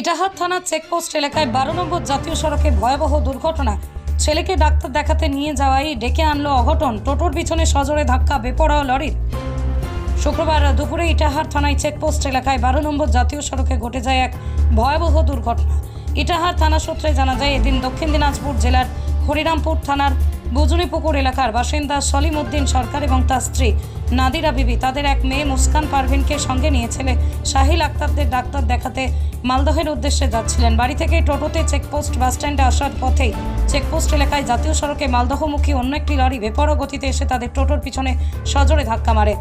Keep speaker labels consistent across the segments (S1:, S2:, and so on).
S1: ইটাহার থানার চেকপোস্ট এলাকায় বারো নম্বর জাতীয় সড়কে ভয়াবহ দুর্ঘটনা। ছেলেকে ডাক্তার দেখাতে নিয়ে যাওয়াই ডেকে আনলো অঘটন। টোটোর পিছনে সজোরে ধাক্কা বেপড়াও লরির। শুক্রবার দুপুরে ইটাহার থানায় চেকপোস্ট এলাকায় বারো নম্বর জাতীয় সড়কে ঘটে যায় এক ভয়াবহ দুর্ঘটনা। ইটাহার থানা সূত্রে জানা যায়, এদিন দক্ষিণ দিনাজপুর জেলার হরিরামপুর থানার বুজুনিপুকুর এলাকার বাসিন্দা সলিম উদ্দিন সরকার এবং তার স্ত্রী নাদিরা বিবি, তাদের এক মেয়ে মুস্কান পারভিনকে সঙ্গে নিয়ে ছেলে শাহিল আক্তারদের ডাক্তার দেখাতে মালদহের উদ্দেশ্যে যাচ্ছিলেন। বাড়ি থেকে টোটোতে চেকপোস্ট বাসস্ট্যান্ডে আসার পথেই চেকপোস্ট এলাকায় জাতীয় সড়কে মালদহমুখী অন্য একটি লরি বেপর গতিতে এসে তাদের টোটোর পিছনে সজোরে ধাক্কা মারে।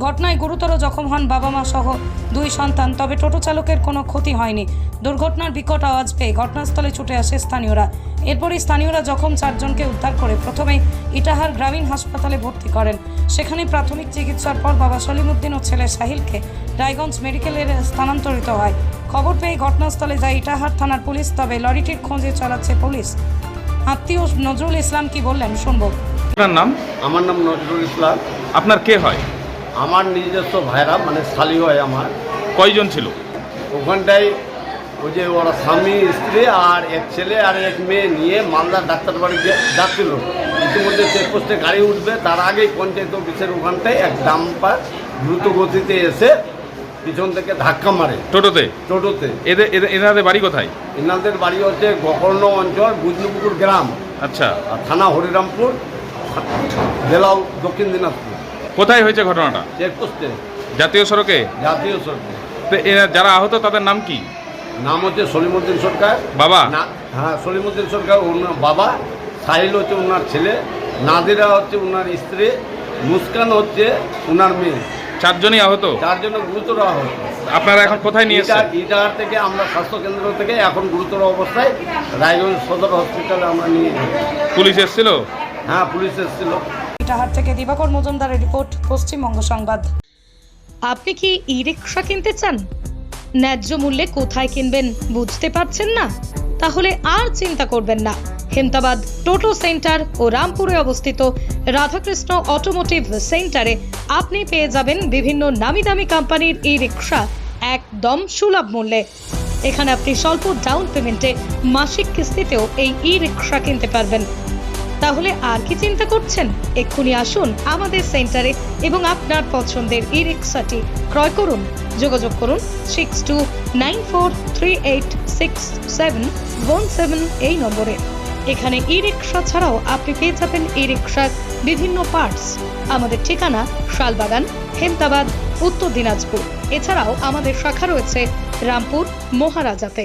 S1: ঘটনায় গুরুতর জখম হন বাবা মা সহ দুই সন্তান তবে টোটো চালকের কোনো ক্ষতি হয়নি। দুর্ঘটনার বিকট আওয়াজ পেয়ে ঘটনাস্থলে ছুটে আসে স্থানীয়রা। এরপরই স্থানীয়রা জখম চারজনকে উদ্ধার করে প্রথমেই ইটাহার গ্রামীণ হাসপাতালে ভর্তি করেন। সেখানে প্রাথমিক চিকিৎসার পর বাবা সলিমুদ্দিন ও ছেলে সাহিলকে রায়গঞ্জ মেডিকেলের স্থানান্তরিত হয়। খবর পেয়ে ঘটনাস্থলে যায় ইটাহার থানার পুলিশ তবে লরিটির খোঁজে চালাচ্ছে পুলিশ। আত্মীয় নজরুল ইসলাম কি বললেন শুনব।
S2: আপনার নাম?
S3: আমার নাম নজরুল ইসলাম।
S2: আপনার কে হয়?
S3: আমার নিজস্ব ভাইরা মানে শালি হয় আমার।
S2: কয়জন ছিল?
S3: ওখানটায় ওই যে ওরা স্বামী স্ত্রী আর এক ছেলে আর এক মেয়ে নিয়ে মালদা ডাক্তার বাড়ি যাচ্ছিল। ইতিমধ্যে চেকপোস্টে গাড়ি উঠবে। তার আগেই পঞ্চায়েত অফিসের ওখানটায় এক ডাম্পার দ্রুত গতিতে এসে পিছন থেকে ধাক্কা মারে।
S2: টোটোতে?
S3: টোটোতে।
S2: এদের এদের এনাদের বাড়ি কোথায়?
S3: এনাদের বাড়ি হচ্ছে গোকর্ণ অঞ্চল বুজনুপুকুর গ্রাম।
S2: আচ্ছা।
S3: আর থানা হরিরামপুর জেলাও দক্ষিণ দিনাজপুর।
S2: কোথায় হয়েছে ঘটনাটা?
S3: চেকপোস্টে
S2: জাতীয় সড়কে?
S3: জাতীয় সড়কে।
S2: তো এরা যারা আহত তাদের নাম কি?
S3: নাম হচ্ছে সলিমুদ্দিন সরকার।
S2: বাবা?
S3: না হ্যাঁ সলিমুদ্দিন সরকার ওনার বাবা। সাহিল হচ্ছে ওনার ছেলে। নাদিরা হচ্ছে ওনার স্ত্রী। মুস্কান হচ্ছে ওনার মেয়ে।
S2: চারজনই আহত?
S3: তার জন্য গুরুতর আহত।
S2: আপনারা এখন কোথায় নিয়ে এসেছেন?
S3: ইটাহার থেকে আমরা স্বাস্থ্য কেন্দ্র থেকে এখন গুরুতর অবস্থায় রায়গঞ্জ সদর হসপিটালে আমরা নিয়ে
S2: পুলিশ এসেছিল?
S3: হ্যাঁ পুলিশ এসেছিল।
S1: ইটাহার থেকে দিবাকর মজুমদারের রিপোর্ট, পশ্চিমবঙ্গ সংবাদ। আপনি কি ই রিক্সা কিনতে চান? ন্যায্য মূল্যে কোথায় কিনবেন বুঝতে পারছেন না? তাহলে আর চিন্তা করবেন না। হেমতাবাদ টোটো সেন্টার ও রামপুরে অবস্থিত রাধাকৃষ্ণ অটোমোটিভ সেন্টারে আপনি পেয়ে যাবেন বিভিন্ন নামি দামি কোম্পানির ই রিক্সা একদম সুলভ মূল্যে। এখানে আপনি স্বল্প ডাউন পেমেন্টে মাসিক কিস্তিতেও এই ই রিক্সা কিনতে পারবেন। তাহলে আর কি চিন্তা করছেন? এক্ষুনি আসুন আমাদের সেন্টারে এবং আপনার পছন্দের ই রিক্সাটি ক্রয় করুন। যোগাযোগ করুন six two nine four three eight six seven one seven এই নম্বরে। এখানে ই রিক্সা ছাড়াও আপনি পেয়ে যাবেন ই রিক্সার বিভিন্ন পার্টস। আমাদের ঠিকানা শালবাগান, হেমতাবাদ, উত্তর দিনাজপুর। এছাড়াও আমাদের শাখা রয়েছে রামপুর মহারাজাতে।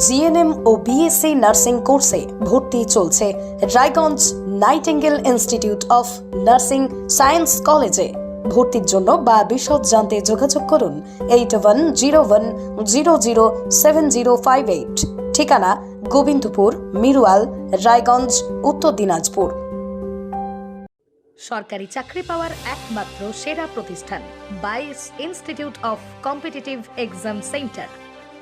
S4: জিএনএম ও বিএসসি নার্সিং কোর্সে ভর্তি চলছে Raiganj Nightingale institute of nursing science কলেজে ভর্তির জন্য বা বিশদ জানতে যোগাযোগ করুন eight one zero one zero zero seven zero five eight ঠিকানা গোবিন্দপুর, মিরুয়াল, রায়গঞ্জ, উত্তর দিনাজপুর।
S5: সরকারি চাকরি পাওয়ার একমাত্র সেরা প্রতিষ্ঠান, বাইস institute of competitive exam centre.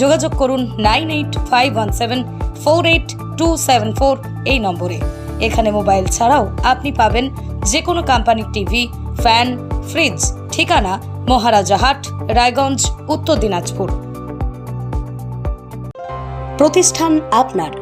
S1: যোগাযোগ করুন nine eight five one seven four eight two seven four এই নম্বরে। এখানে মোবাইল ছাড়াও আপনি পাবেন যে কোনো কোম্পানির টিভি, ফ্যান, ফ্রিজ, ঠিকানা মহারাজাহাট রায়গঞ্জ, উত্তর দিনাজপুর।
S4: প্রতিষ্ঠান আপনার।